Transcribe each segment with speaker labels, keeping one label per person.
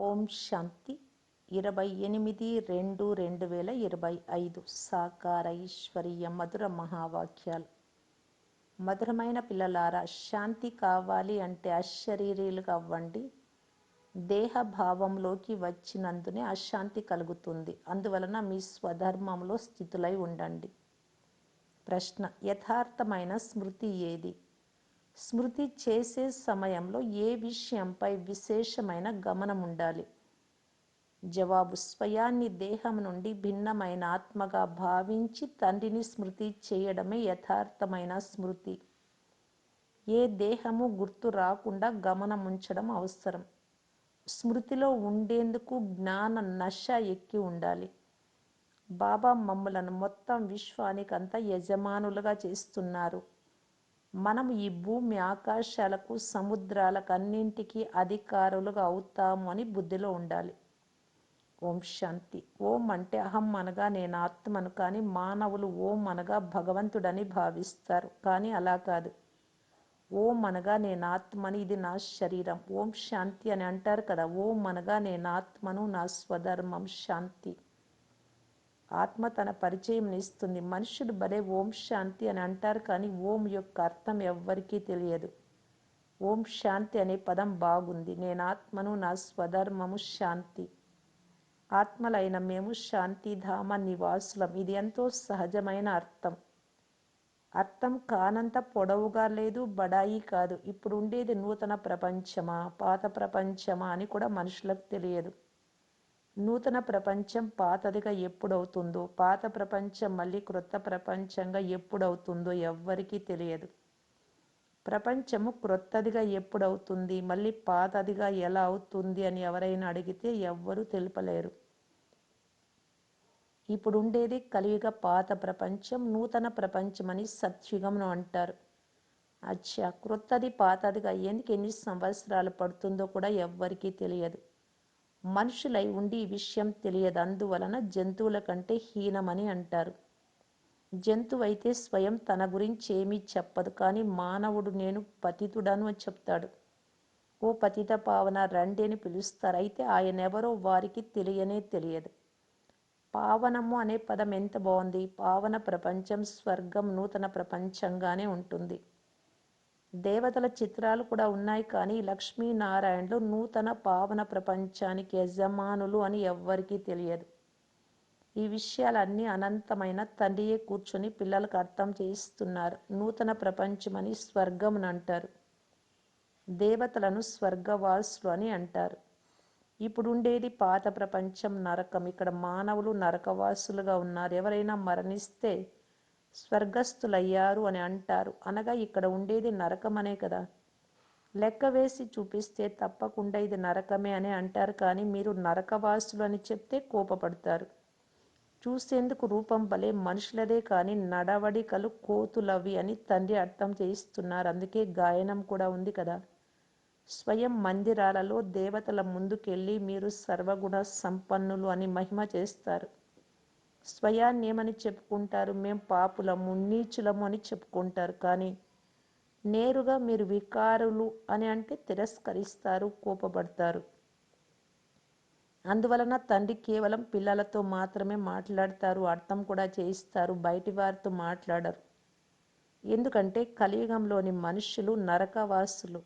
Speaker 1: ఓం శాంతి. ఇరవై ఎనిమిది రెండు రెండు వేల ఇరవై ఐదు సాకార ఈశ్వరీయ మధుర మహావాక్యాలు. మధురమైన పిల్లలారా శాంతి కావాలి అంటే అశరీరీలుగా అవ్వండి. దేహ భావంలోకి వచ్చినందునే అశాంతి కలుగుతుంది. అందువలన మీ స్వధర్మంలో స్థితులై ఉండండి. ప్రశ్న యథార్థమైన స్మృతి ఏది? స్మృతి చేసే సమయంలో ఏ విషయంపై విశేషమైన గమనం ఉండాలి? జవాబు స్వయాన్ని దేహం నుండి భిన్నమైన ఆత్మగా భావించి తండ్రిని స్మృతి చేయడమే యథార్థమైన స్మృతి. ఏ దేహము గుర్తు రాకుండా గమనం ఉంచడం అవసరం. స్మృతిలో ఉండేందుకు జ్ఞాన నశ ఎక్కి ఉండాలి. బాబా మమ్ములను మొత్తం విశ్వానికంతా యజమానులుగా చేస్తున్నారు. మనం ఈ భూమి ఆకాశాలకు సముద్రాలకు అన్నింటికీ అధికారులుగా అవుతాము అని బుద్ధిలో ఉండాలి. ఓం శాంతి. ఓం అంటే అహం అనగా నేను ఆత్మను కానీ మానవులు ఓం అనగా భగవంతుడని భావిస్తారు. కానీ అలా కాదు. ఓం అనగా నేను ఆత్మని ఇది నా శరీరం. ఓం శాంతి అని అంటారు కదా. ఓం అనగా నేను ఆత్మను నా స్వధర్మం శాంతి. ఆత్మ తన పరిచయం ఇస్తుంది. మనుషులు భలే ఓం శాంతి అని అంటారు కానీ ఓం యొక్క అర్థం ఎవ్వరికీ తెలియదు. ఓం శాంతి అనే పదం బాగుంది. నేను ఆత్మను నా స్వధర్మము శాంతి. ఆత్మలైన మేము శాంతిధామ నివాసులం. ఇది ఎంతో సహజమైన అర్థం. అర్థం కానంత పొడవుగా లేదు బడాయి కాదు. ఇప్పుడు ఉండేది నూతన ప్రపంచమా పాత ప్రపంచమా అని కూడా మనుషులకు తెలియదు. నూతన ప్రపంచం పాతదిగా ఎప్పుడవుతుందో పాత ప్రపంచం మళ్ళీ క్రొత్త ప్రపంచంగా ఎప్పుడవుతుందో ఎవ్వరికీ తెలియదు. ప్రపంచము క్రొత్తదిగా ఎప్పుడవుతుంది మళ్ళీ పాతదిగా ఎలా అవుతుంది అని ఎవరైనా అడిగితే ఎవ్వరూ తెలుపలేరు. ఇప్పుడు ఉండేది కలియుగ పాత ప్రపంచం నూతన ప్రపంచం అని సత్యుగమును అంటారు. అచ్చా క్రొత్తది పాతదిగా ఎందుకు ఎన్ని సంవత్సరాలు పడుతుందో కూడా ఎవ్వరికీ తెలియదు. మనుషులై ఉండి విషయం తెలియదు. అందువలన జంతువుల కంటే హీనమని అంటారు. జంతువు అయితే స్వయం తన గురించి ఏమీ చెప్పదు. కానీ మానవుడు నేను పతితుడను అని చెప్తాడు. ఓ పతిత పావన రండి అని పిలుస్తారు. అయితే ఆయన ఎవరో వారికి తెలియనే తెలియదు. పావనము అనే పదం ఎంత బాగుంది? పావన ప్రపంచం స్వర్గం నూతన ప్రపంచంగానే ఉంటుంది. దేవతల చిత్రాలు కూడా ఉన్నాయి. కానీ లక్ష్మీనారాయణలు నూతన పావన ప్రపంచానికి యజమానులు అని ఎవ్వరికీ తెలియదు. ఈ విషయాలన్నీ అనంతమైన తండ్రియే కూర్చొని పిల్లలకు అర్థం చేయిస్తున్నారు. నూతన ప్రపంచమని స్వర్గం అంటారు. దేవతలను స్వర్గవాసులు అని అంటారు. ఇప్పుడు ఉండేది పాత ప్రపంచం నరకం. ఇక్కడ మానవులు నరకవాసులుగా ఉన్నారు. ఎవరైనా మరణిస్తే స్వర్గస్థులయ్యారు అని అంటారు. అనగా ఇక్కడ ఉండేది నరకమనే కదా. లెక్క వేసి చూపిస్తే తప్పకుండా ఇది నరకమే అని అంటారు కానీ మీరు నరకవాసులు అని చెప్తే కోపపడతారు. చూసేందుకు రూపం భలే మనుషులదే కానీ నడవడికలు కోతులవి అని తండ్రి అర్థం చేయిస్తున్నారు. అందుకే గాయనం కూడా ఉంది కదా. స్వయం మందిరాలలో దేవతల ముందుకెళ్ళి మీరు సర్వగుణ సంపన్నులు అని మహిమ చేస్తారు. స్వయాన్ని ఏమని చెప్పుకుంటారు. మేము పాపులము నీచులము అని చెప్పుకుంటారు. కానీ నేరుగా మీరు వికారులు అని అంటే తిరస్కరిస్తారు కోపపడతారు. అందువలన తండ్రి కేవలం పిల్లలతో మాత్రమే మాట్లాడతారు అర్థం కూడా చేయిస్తారు బయటి వారితో మాట్లాడరు. ఎందుకంటే కలియుగంలోని మనుషులు నరకవాసులు.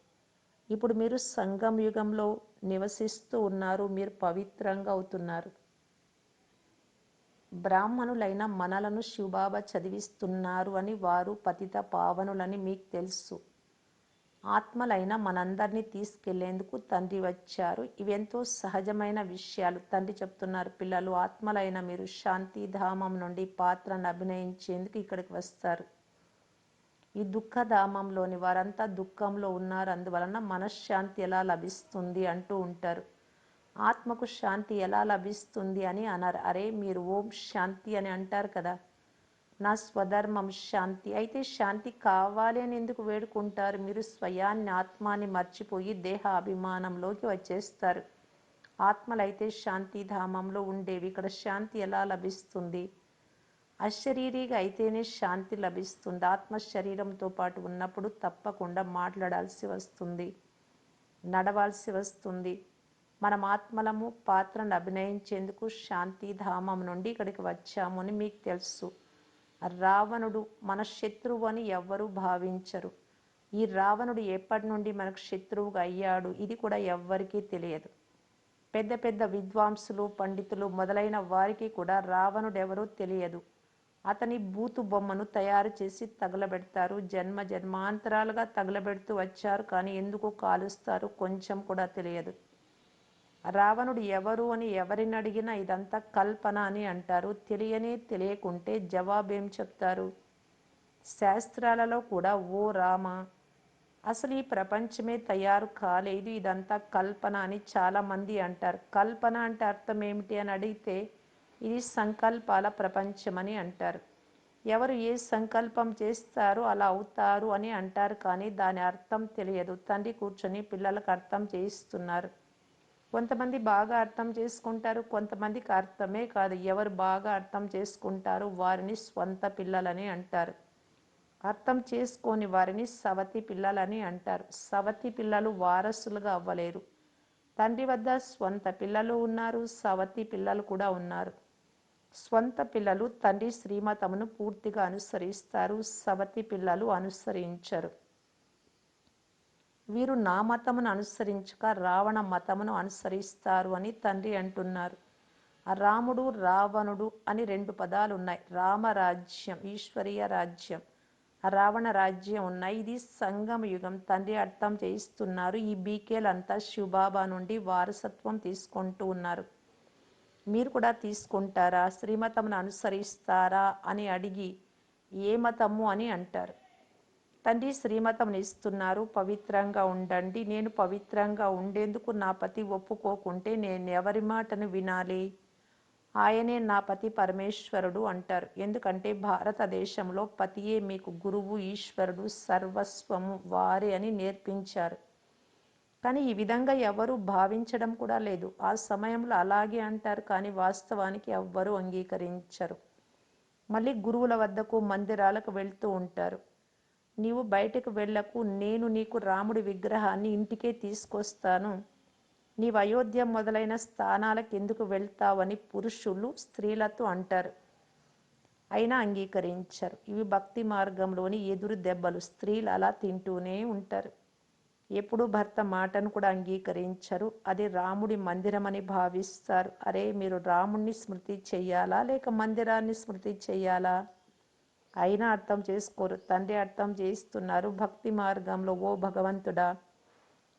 Speaker 1: ఇప్పుడు మీరు సంగం యుగంలో నివసిస్తూ ఉన్నారు మీరు పవిత్రంగా అవుతున్నారు. బ్రాహ్మణులైన మనలను శివబాబా చదివిస్తున్నారు అని వారు పతిత పావనులని మీకు తెలుసు. ఆత్మలైన మనందరినీ తీసుకెళ్ళేందుకు తండ్రి వచ్చారు. ఇవెంతో సహజమైన విషయాలు. తండ్రి చెప్తున్నారు పిల్లలు ఆత్మలైన మీరు శాంతిధామం నుండి పాత్రను అభినయించేందుకు ఇక్కడికి వస్తారు. ఈ దుఃఖధామంలోని వారంతా దుఃఖంలో ఉన్నారు. అందువలన మనశ్శాంతి ఎలా లభిస్తుంది అంటూ ఉంటారు. ఆత్మకు శాంతి ఎలా లభిస్తుంది అని అన్నారు. అరే మీరు ఓం శాంతి అని అంటారు కదా. నా స్వధర్మం శాంతి. అయితే శాంతి కావాలి అని ఎందుకు వేడుకుంటారు? మీరు స్వయాన్ని ఆత్మాన్ని మర్చిపోయి దేహ అభిమానంలోకి వచ్చేస్తారు. ఆత్మలైతే శాంతిధామంలో ఉండేవి. ఇక్కడ శాంతి ఎలా లభిస్తుంది? అశరీరిగా అయితేనే శాంతి లభిస్తుంది. ఆత్మ శరీరంతో పాటు ఉన్నప్పుడు తప్పకుండా మాట్లాడాల్సి వస్తుంది. నడవాల్సి వస్తుంది. మన ఆత్మలము పాత్రను అభినయించేందుకు శాంతి ధామం నుండి ఇక్కడికి వచ్చాము అని మీకు తెలుసు. రావణుడు మన శత్రువు అని ఎవ్వరూ భావించరు. ఈ రావణుడు ఎప్పటి నుండి మనకు శత్రువుగా అయ్యాడు? ఇది కూడా ఎవ్వరికీ తెలియదు. పెద్ద పెద్ద విద్వాంసులు పండితులు మొదలైన వారికి కూడా రావణుడు ఎవరో తెలియదు. అతని బూతు బొమ్మను తయారు చేసి తగలబెడతారు. జన్మ జన్మాంతరాలుగా తగలబెడుతూ వచ్చారు కానీ ఎందుకు కాలుస్తారు కొంచెం కూడా తెలియదు. రావణుడు ఎవరు అని ఎవరిని అడిగినా ఇదంతా కల్పన అని అంటారు. తెలియనే తెలియకుంటే జవాబేం చెప్తారు? శాస్త్రాలలో కూడా ఓ రామ అసలు ఈ ప్రపంచమే తయారు కాలేదు ఇదంతా కల్పన అని చాలామంది అంటారు. కల్పన అంటే అర్థం ఏమిటి అని అడిగితే ఇది సంకల్పాల ప్రపంచం అని అంటారు. ఎవరు ఏ సంకల్పం చేస్తారో అలా అవుతారు అని అంటారు కానీ దాని అర్థం తెలియదు. తండ్రి కూర్చొని పిల్లలకు అర్థం చేయిస్తున్నారు. కొంతమంది బాగా అర్థం చేసుకుంటారు కొంతమందికి అర్థమే కాదు. ఎవరు బాగా అర్థం చేసుకుంటారు వారిని స్వంత పిల్లలని అంటారు. అర్థం చేసుకొని వారిని సవతి పిల్లలని అంటారు. సవతి పిల్లలు వారసులుగా అవ్వలేరు. తండ్రి వద్ద స్వంత పిల్లలు ఉన్నారు సవతి పిల్లలు కూడా ఉన్నారు. స్వంత పిల్లలు తండ్రి శ్రీమతమును పూర్తిగా అనుసరిస్తారు సవతి పిల్లలు అనుసరించరు. వీరు నా మతమును అనుసరించక రావణ మతమును అనుసరిస్తారు అని తండ్రి అంటున్నారు. రాముడు రావణుడు అని రెండు పదాలు ఉన్నాయి రామరాజ్యం ఈశ్వరీయ రాజ్యం రావణ రాజ్యం ఉన్నాయి. ఇది సంగమ యుగం. తండ్రి అర్థం చేయిస్తున్నారు. ఈ బీకేలంతా శివబాబా నుండి వారసత్వం తీసుకుంటూ ఉన్నారు. మీరు కూడా తీసుకుంటారా? శ్రీమతమును అనుసరిస్తారా? అని అడిగి ఏ మతము? అని అంటారు. తండ్రి శ్రీమతం ఇస్తున్నారు పవిత్రంగా ఉండండి. నేను పవిత్రంగా ఉండేందుకు నా పతి ఒప్పుకోకుంటే నేను ఎవరి మాటను వినాలి? ఆయనే నా పతి పరమేశ్వరుడు అంటారు. ఎందుకంటే భారతదేశంలో పతియే మీకు గురువు ఈశ్వరుడు సర్వస్వము వారే అని నేర్పించారు. కానీ ఈ విధంగా ఎవరు భావించడం కూడా లేదు. ఆ సమయంలో అలాగే అంటారు కానీ వాస్తవానికి ఎవ్వరూ అంగీకరించరు. మళ్ళీ గురువుల వద్దకు మందిరాలకు వెళ్తూ ఉంటారు. నీవు బయటకు వెళ్ళకు నేను నీకు రాముడి విగ్రహాన్ని ఇంటికే తీసుకొస్తాను. నీవు అయోధ్య మొదలైన స్థానాలకు ఎందుకు వెళ్తావని పురుషులు స్త్రీలతో అంటారు. అయినా అంగీకరించరు. ఇవి భక్తి మార్గంలోని ఎదురు దెబ్బలు. స్త్రీలు అలా తింటూనే ఉంటారు. ఎప్పుడు భర్త మాటను కూడా అంగీకరించరు. అది రాముడి మందిరం అని భావిస్తారు. అరే మీరు రాముణ్ణి స్మృతి చెయ్యాలా? లేక మందిరాన్ని స్మృతి చెయ్యాలా? అయినా అర్థం చేసుకోరు. తండ్రి అర్థం చేయిస్తున్నారు. భక్తి మార్గంలో ఓ భగవంతుడా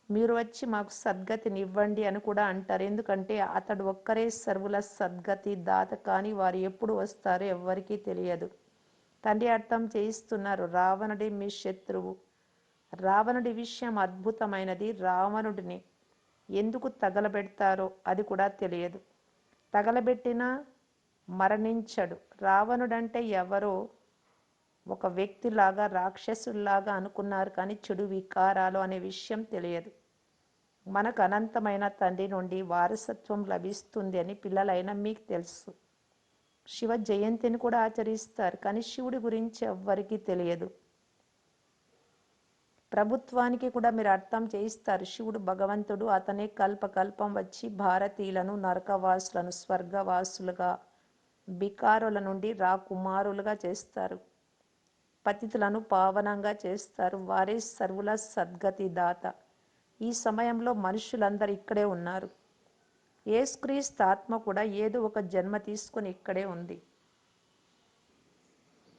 Speaker 1: మీరు వచ్చి మాకు సద్గతిని ఇవ్వండి అని కూడా అంటారు. ఎందుకంటే అతడు ఒక్కరే సర్వుల సద్గతి దాత కానీ వారు ఎప్పుడు వస్తారో ఎవ్వరికీ తెలియదు. తండ్రి అర్థం చేయిస్తున్నారు. రావణుడి మీ శత్రువు. రావణుడి విషయం అద్భుతమైనది. రావణుడిని ఎందుకు తగలబెడతారో అది కూడా తెలియదు. తగలబెట్టినా మరణించడు. రావణుడంటే ఎవరో ఒక వ్యక్తిలాగా రాక్షసుల్లాగా అనుకున్నారు కానీ చెడు వికారాలు అనే విషయం తెలియదు. మనకు అనంతమైన తండ్రి నుండి వారసత్వం లభిస్తుంది అని పిల్లలైన మీకు తెలుసు. శివ జయంతిని కూడా ఆచరిస్తారు కానీ శివుడి గురించి ఎవ్వరికీ తెలియదు. ప్రభుత్వానికి కూడా మీరు అర్థం చేయిస్తారు. శివుడు భగవంతుడు అతనే కల్పకల్పం వచ్చి భారతీయులను నరకవాసులను స్వర్గవాసులుగా బికారుల నుండి రాకుమారులుగా చేస్తారు. పతితులను పావనంగా చేస్తారు. వారే సర్వుల సద్గతి దాత. ఈ సమయంలో మనుషులందరూ ఇక్కడే ఉన్నారు. ఏసుక్రీస్తు ఆత్మ కూడా ఏదో ఒక జన్మ తీసుకొని ఇక్కడే ఉంది.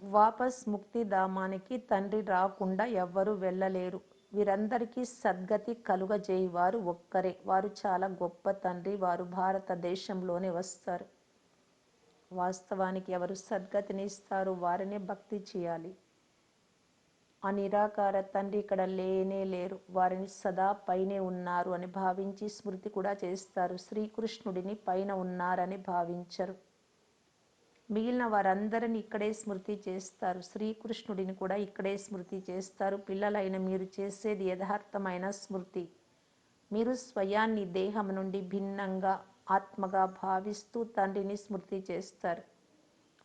Speaker 1: వాపస్ ముక్తిధామానికి తండ్రి రాకుండా ఎవ్వరూ వెళ్ళలేరు. వీరందరికీ సద్గతి కలుగజేయి వారు ఒక్కరే. వారు చాలా గొప్ప తండ్రి. వారు భారతదేశంలోనే వస్తారు. వాస్తవానికి ఎవరు సద్గతిని ఇస్తారు వారినే భక్తి చేయాలి. ఆ నిరాకార తండ్రి ఇక్కడ లేనే లేరు. వారిని సదా పైనే ఉన్నారు అని భావించి స్మృతి కూడా చేస్తారు. శ్రీకృష్ణుడిని పైన ఉన్నారని భావించరు. మిగిలిన వారందరిని ఇక్కడే స్మృతి చేస్తారు. శ్రీకృష్ణుడిని కూడా ఇక్కడే స్మృతి చేస్తారు. పిల్లలైన మీరు చేసేది యథార్థమైన స్మృతి. మీరు స్వయాన్ని దేహం నుండి భిన్నంగా ఆత్మగా భావిస్తూ తండ్రిని స్మృతి చేస్తారు.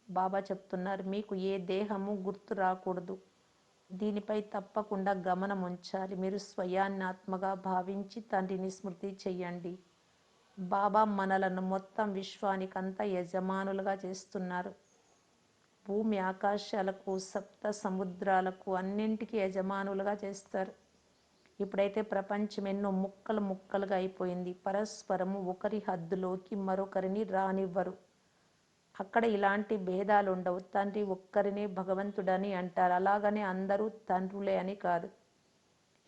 Speaker 1: బాబా చెప్తున్నారు మీకు ఏ దేహము గుర్తు రాకూడదు. దీనిపై తప్పకుండా గమనం ఉంచాలి. మీరు స్వయాన్నాత్మగా భావించి తండ్రిని స్మృతి చెయ్యండి. బాబా మనలను మొత్తం విశ్వానికంతా యజమానులుగా చేస్తున్నారు. భూమి ఆకాశాలకు సప్త సముద్రాలకు అన్నింటికి యజమానులుగా చేస్తారు. ఇప్పుడైతే ప్రపంచం ఎన్నో ముక్కలు ముక్కలుగా అయిపోయింది. పరస్పరము ఒకరి హద్దులోకి మరొకరిని రానివ్వరు. అక్కడ ఇలాంటి భేదాలు ఉండవు తండ్రి ఒక్కరినే భగవంతుడని అంటారు. అలాగనే అందరూ తండ్రులే అని కాదు.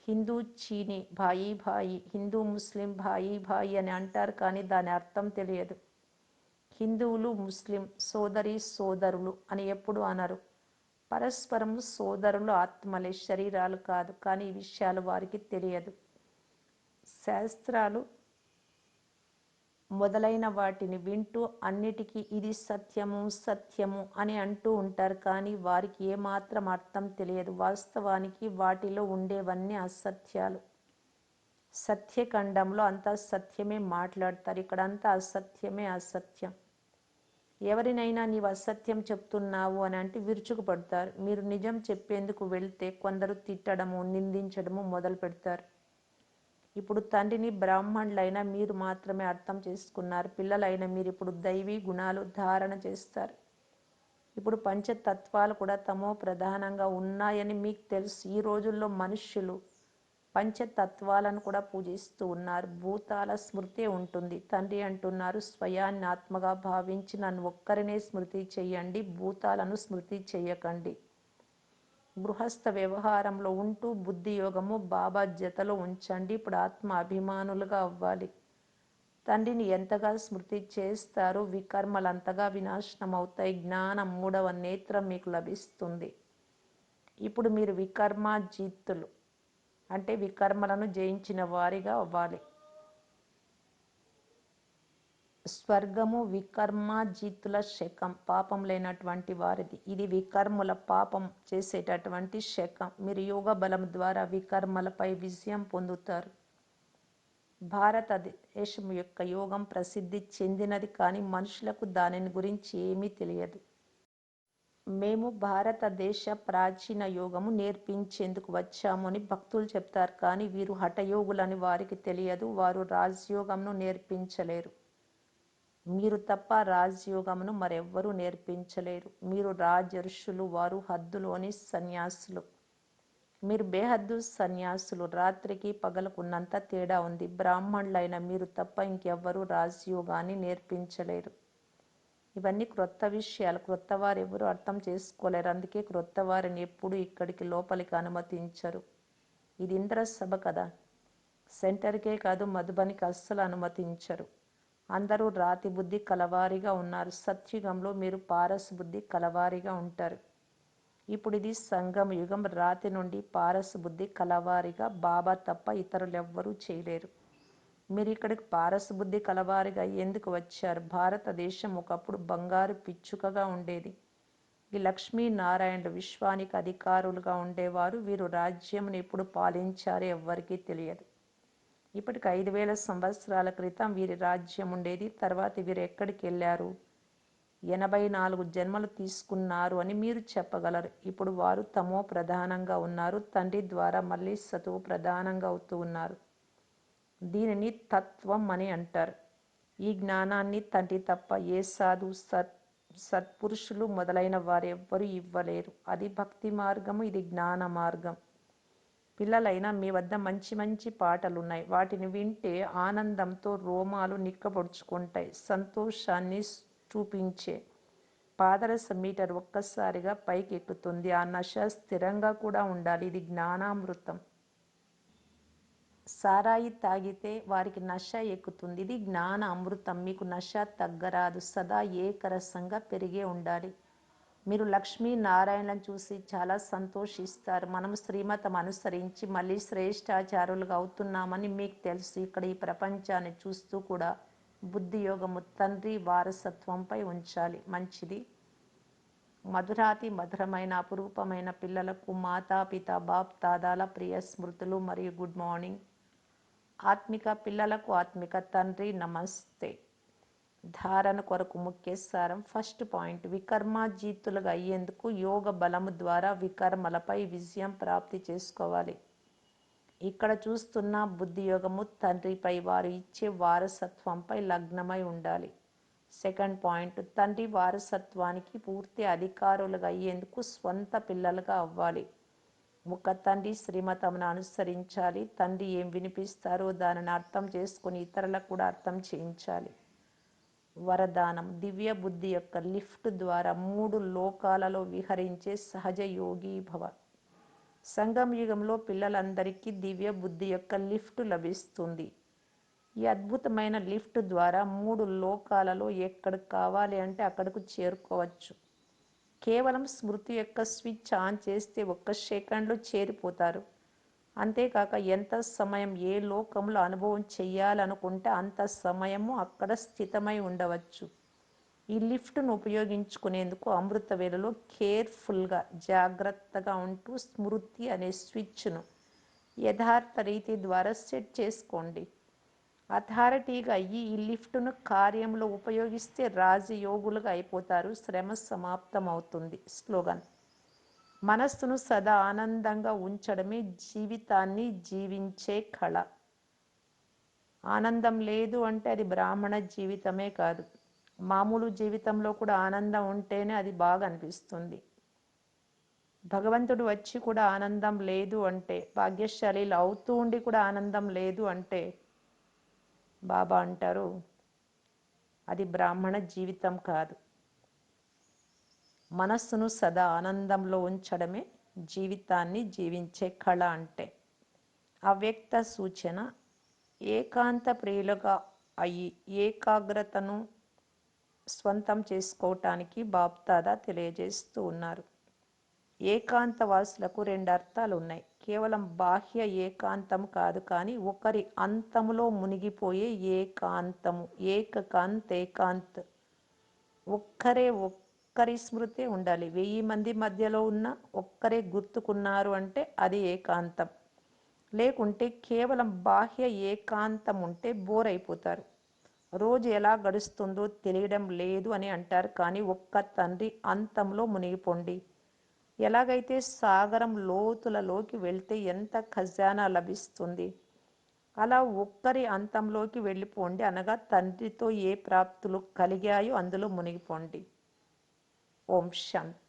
Speaker 1: హిందూ చీనీ భాయి భాయి హిందూ ముస్లిం భాయి భాయి అని అంటారు కానీ దాని అర్థం తెలియదు. హిందువులు ముస్లిం సోదరి సోదరులు అని ఎప్పుడు అనరు. పరస్పరం సోదరులు ఆత్మలే శరీరాలు కాదు కానీ ఈ విషయాలు వారికి తెలియదు. శాస్త్రాలు మొదలైన వాటిని వింటూ అన్నిటికీ ఇది సత్యము సత్యము అని అంటూ ఉంటారు. కానీ వారికి ఏమాత్రం అర్థం తెలియదు. వాస్తవానికి వాటిలో ఉండేవన్నీ అసత్యాలు. సత్యఖండంలో అంతా సత్యమే మాట్లాడతారు. ఇక్కడంతా అసత్యమే అసత్యం. ఎవరినైనా నీవు అసత్యం చెప్తున్నావు అని అంటే విరుచుకుపడతారు. మీరు నిజం చెప్పేందుకు వెళ్తే కొందరు తిట్టడము నిందించడము మొదలు పెడతారు ఇప్పుడు తండ్రిని బ్రాహ్మణులైన మీరు మాత్రమే అర్థం చేసుకున్నారు. పిల్లలైన మీరు ఇప్పుడు దైవీ గుణాలు ధారణ చేస్తారు. ఇప్పుడు పంచతత్వాలు కూడా తమో ప్రధానంగా ఉన్నాయని మీకు తెలుసు. ఈ రోజుల్లో మనుష్యులు పంచతత్వాలను కూడా పూజిస్తూ ఉన్నారు. భూతాల స్మృతి ఉంటుంది. తండ్రి అంటున్నారు స్వయాన్ని ఆత్మగా భావించి నన్ను ఒక్కరినే స్మృతి చేయండి. భూతాలను స్మృతి చేయకండి. గృహస్థ వ్యవహారంలో ఉంటూ బుద్ధి యోగము బాబా జతలో ఉంచండి. ఇప్పుడు ఆత్మ అభిమానులుగా అవ్వాలి. తండ్రిని ఎంతగా స్మృతి చేస్తారో వికర్మలంతగా వినాశనం అవుతాయి జ్ఞానం మూడవ నేత్రం మీకు లభిస్తుంది. ఇప్పుడు మీరు వికర్మ జీతులు అంటే వికర్మలను జయించిన వారిగా అవ్వాలి. స్వర్గము వికర్మజీతుల శకం పాపం లేనటువంటి వారిది. ఇది వికర్ముల పాపం చేసేటటువంటి శకం. మీరు యోగ బలం ద్వారా వికర్మలపై విజయం పొందుతారు. భారతదేశం యొక్క యోగం ప్రసిద్ధి చెందినది కానీ మనుషులకు దానిని గురించి ఏమీ తెలియదు. మేము భారతదేశ ప్రాచీన యోగము నేర్పించేందుకు వచ్చాము అని భక్తులు చెప్తారు కానీ వీరు హఠయోగులని వారికి తెలియదు. వారు రాజయోగంను నేర్పించలేరు. మీరు తప్ప రాజయోగమును మరెవ్వరూ నేర్పించలేరు. మీరు రాజర్షులు వారు హద్దులోని సన్యాసులు. మీరు బేహద్దు సన్యాసులు. రాత్రికి పగలకున్నంత తేడా ఉంది. బ్రాహ్మణులైన మీరు తప్ప ఇంకెవ్వరూ రాజయోగాన్ని నేర్పించలేరు. ఇవన్నీ క్రొత్త విషయాలు. క్రొత్త వారు ఎవరు అర్థం చేసుకోలేరు. అందుకే క్రొత్త వారిని ఎప్పుడు ఇక్కడికి లోపలికి అనుమతించరు. ఇది ఇంద్ర సభ కదా. సెంటర్కే కాదు మధుబనికి అస్సలు అనుమతించరు. అందరూ రాతి బుద్ధి కలవారిగా ఉన్నారు. సత్యుగంలో మీరు పారస్ బుద్ధి కలవారిగా ఉంటారు. ఇప్పుడు ఇది సంగం యుగం. రాతి నుండి పారస్ బుద్ధి కలవారిగా బాబా తప్ప ఇతరులెవ్వరూ చేయలేరు. మీరు ఇక్కడికి పారస్ బుద్ధి కలవారిగా ఎందుకు వచ్చారు? భారతదేశం ఒకప్పుడు బంగారు పిచ్చుకగా ఉండేది. ఈ లక్ష్మీనారాయణుడు విశ్వానికి అధికారులుగా ఉండేవారు. వీరు రాజ్యంను ఎప్పుడు పాలించారో ఎవ్వరికీ తెలియదు. ఇప్పటికి ఐదు వేల సంవత్సరాల క్రితం వీరి రాజ్యం ఉండేది. తర్వాత వీరు ఎక్కడికి వెళ్ళారు? ఎనభై నాలుగు జన్మలు తీసుకున్నారు అని మీరు చెప్పగలరు. ఇప్పుడు వారు తమో ప్రధానంగా ఉన్నారు. తండ్రి ద్వారా మళ్ళీ సతువు ప్రధానంగా అవుతూ ఉన్నారు. దీనిని తత్వం అని అంటారు. ఈ జ్ఞానాన్ని తండ్రి తప్ప ఏ సాధు సత్ సత్పురుషులు మొదలైన వారెవ్వరూ ఇవ్వలేరు. అది భక్తి మార్గము ఇది జ్ఞాన మార్గం. పిల్లలైనా మీ వద్ద మంచి మంచి పాటలు ఉన్నాయి వాటిని వింటే ఆనందంతో రోమాలు నిక్కబొడుచుకుంటాయి. సంతోషాన్ని చూపించే పాదరస మీటర్ ఒక్కసారిగా పైకి ఎక్కుతుంది ఆ నశ స్థిరంగా కూడా ఉండాలి. ఇది జ్ఞానామృతం. సారాయి తాగితే వారికి నశ ఎక్కుతుంది. ఇది జ్ఞాన అమృతం మీకు నశ తగ్గరాదు. సదా ఏకరసంగా పెరిగే ఉండాలి. మీరు లక్ష్మీ లక్ష్మీనారాయణలను చూసి చాలా సంతోషిస్తారు. మనం శ్రీమతం అనుసరించి మళ్ళీ శ్రేష్టాచారులుగా అవుతున్నామని మీకు తెలుసు. ఇక్కడ ఈ ప్రపంచాన్ని చూస్తూ కూడా బుద్ధి యోగము తండ్రి వారసత్వంపై ఉంచాలి. మంచిది. మధురాతి మధురమైన అపురూపమైన పిల్లలకు మాతా పిత బాప్ దాదాల ప్రియ స్మృతులు మరియు గుడ్ మార్నింగ్. ఆత్మిక పిల్లలకు ఆత్మిక తండ్రి నమస్తే. ధారణ కొరకు ముఖ్య సారం ఫస్ట్ పాయింట్ వికర్మాజీతులుగా అయ్యేందుకు యోగ బలము ద్వారా వికర్మలపై విజయం ప్రాప్తి చేసుకోవాలి. ఇక్కడ చూస్తున్న బుద్ధి యోగము తండ్రిపై వారు ఇచ్చే వారసత్వంపై లగ్నమై ఉండాలి. సెకండ్ పాయింట్ తండ్రి వారసత్వానికి పూర్తి అధికారులుగా అయ్యేందుకు స్వంత పిల్లలుగా అవ్వాలి. ఒక తండ్రి శ్రీమతమును అనుసరించాలి. తండ్రి ఏం వినిపిస్తారో దానిని అర్థం చేసుకుని ఇతరులకు కూడా అర్థం చేయించాలి. వరదానం దివ్య బుద్ధి యొక్క లిఫ్ట్ ద్వారా మూడు లోకాలలో విహరించే సహజ యోగి భవ. సంగం యుగంలో పిల్లలందరికీ దివ్య బుద్ధి యొక్క లిఫ్ట్ లభిస్తుంది. ఈ అద్భుతమైన లిఫ్ట్ ద్వారా మూడు లోకాలలో ఎక్కడ కావాలి అంటే అక్కడకు చేరుకోవచ్చు. కేవలం స్మృతి యొక్క స్విచ్ ఆన్ చేస్తే ఒక్క సెకండ్లో చేరిపోతారు. అంతేకాక ఎంత సమయం ఏ లోకంలో అనుభవం చేయాలనుకుంటే అంత సమయము అక్కడ స్థితమై ఉండవచ్చు. ఈ లిఫ్ట్ను ఉపయోగించుకునేందుకు అమృత వేళలో కేర్ఫుల్గా జాగ్రత్తగా ఉంటూ స్మృతి అనే స్విచ్ను యథార్థ రీతి ద్వారా సెట్ చేసుకోండి. అథారిటీగా అయ్యి ఈ లిఫ్ట్ను కార్యంలో ఉపయోగిస్తే రాజయోగులుగా అయిపోతారు. శ్రమ సమాప్తం అవుతుంది స్లోగన్. మనస్సును సదా ఆనందంగా ఉంచడమే జీవితాన్ని జీవించే కళ. ఆనందం లేదు అంటే అది బ్రాహ్మణ జీవితమే కాదు. మామూలు జీవితంలో కూడా ఆనందం ఉంటేనే అది బాగా అనిపిస్తుంది. భగవంతుడు వచ్చి కూడా ఆనందం లేదు అంటే భాగ్యశాలీలు అవుతూ ఉండి కూడా ఆనందం లేదు అంటే బాబా అంటారు అది బ్రాహ్మణ జీవితం కాదు. మనస్సును సదా ఆనందంలో ఉంచడమే జీవితాన్ని జీవించే కళ అంటే. అవ్యక్త సూచన ఏకాంత ప్రియులుగా అయి ఏకాగ్రతను స్వంతం చేసుకోవటానికి బాప్తాదా తెలియజేస్తూ ఉన్నారు. ఏకాంత వాసులకు రెండు అర్థాలు ఉన్నాయి. కేవలం బాహ్య ఏకాంతం కాదు కానీ ఒకరి అంతములో మునిగిపోయే ఏకాంతము ఏకకాంత్ ఏకాంత్. ఒక్కరే ఒక్కరి స్మృతి ఉండాలి. వెయ్యి మంది మధ్యలో ఉన్న ఒక్కరే గుర్తుకున్నారు అంటే అది ఏకాంతం. లేకుంటే కేవలం బాహ్య ఏకాంతం ఉంటే బోర్ అయిపోతారు. రోజు ఎలా గడుస్తుందో తెలియడం లేదు అని అంటారు. కానీ ఒక్క తండ్రి అంతంలో మునిగిపోండి. ఎలాగైతే సాగరం లోతులలోకి వెళ్తే ఎంత ఖజానా లభిస్తుంది? అలా ఒక్కరి అంతంలోకి వెళ్ళిపోండి అనగా తండ్రితో ఏ ప్రాప్తులు కలిగాయో అందులో మునిగిపోండి. ఓం శాంతి